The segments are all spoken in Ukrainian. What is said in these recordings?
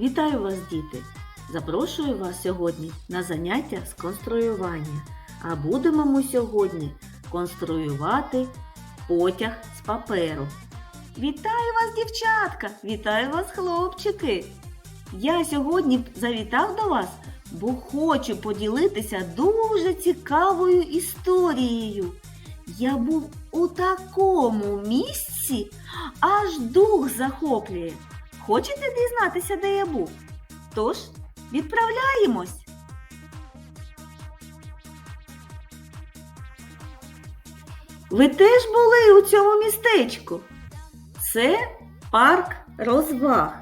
Вітаю вас, діти! Запрошую вас сьогодні на заняття з конструювання. А будемо ми сьогодні конструювати потяг з паперу. Вітаю вас, дівчатка! Вітаю вас, хлопчики! Я сьогодні завітав до вас, бо хочу поділитися дуже цікавою історією. Я був у такому місці, аж дух захоплює. Хочете дізнатися, де я був? Тож, відправляємось. Ви теж були у цьому містечку? Це парк розваг.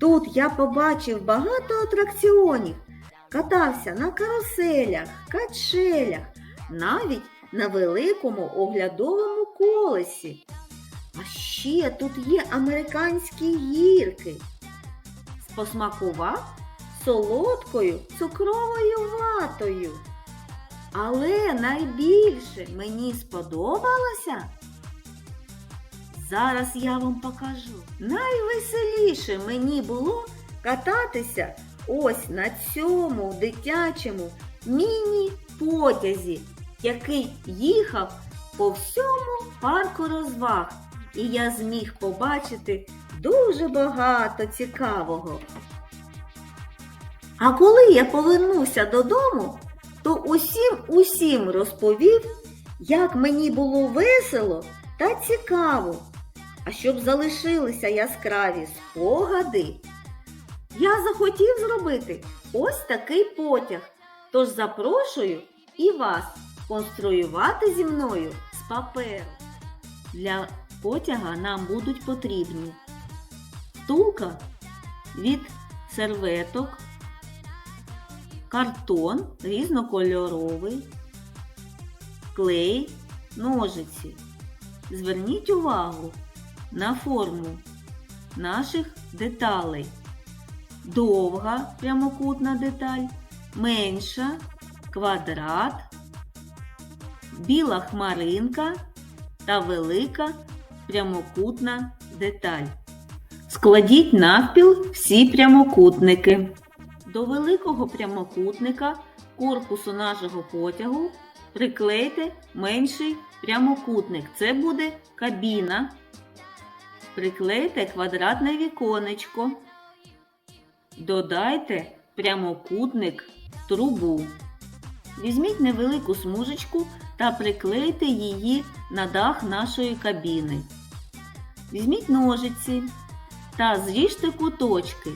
Тут я побачив багато атракціонів, катався на каруселях, качелях, навіть на великому оглядовому колесі. А ще тут є американські гірки. Посмакував солодкою цукровою ватою. Але найбільше мені сподобалося. Зараз я вам покажу. Найвеселіше мені було кататися ось на цьому дитячому міні-потязі, який їхав по всьому парку розваг. І я зміг побачити дуже багато цікавого. А коли я повернувся додому, то усім усім розповів, як мені було весело та цікаво. А щоб залишилися яскраві спогади, я захотів зробити ось такий потяг. Тож запрошую і вас конструювати зі мною з паперу. Для потяга нам будуть потрібні втулка від серветок, картон різнокольоровий, клей, ножиці. Зверніть увагу на форму наших деталей. Довга прямокутна деталь, менша, квадрат, біла хмаринка та велика прямокутна деталь. Складіть навпіл всі прямокутники. До великого прямокутника корпусу нашого потягу приклейте менший прямокутник. Це буде кабіна. Приклейте квадратне віконечко. Додайте прямокутник трубу. Візьміть невелику смужечку та приклейте її на дах нашої кабіни. Візьміть ножиці та зріжте куточки.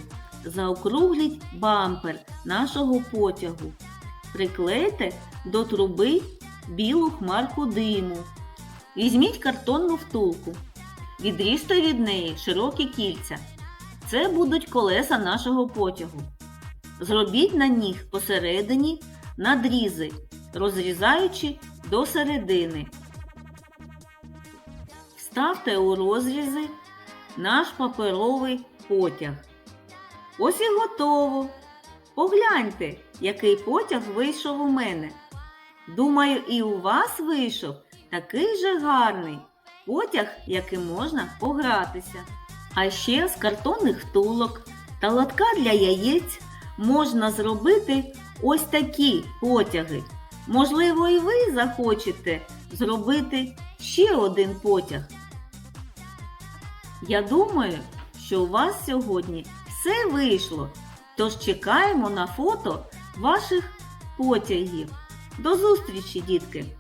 Заокругліть бампер нашого потягу. Приклейте до труби білу хмарку диму. Візьміть картонну втулку. Відріжте від неї широкі кільця. Це будуть колеса нашого потягу. Зробіть на них посередині надрізи, розрізаючи до середини. Вставте у розрізи наш паперовий потяг. Ось і готово. Погляньте, який потяг вийшов у мене. Думаю, і у вас вийшов такий же гарний потяг, яким можна погратися. А ще з картонних втулок та лотка для яєць можна зробити ось такі потяги. Можливо, і ви захочете зробити ще один потяг. Я думаю, що у вас сьогодні все вийшло. Тож чекаємо на фото ваших потягів. До зустрічі, дітки!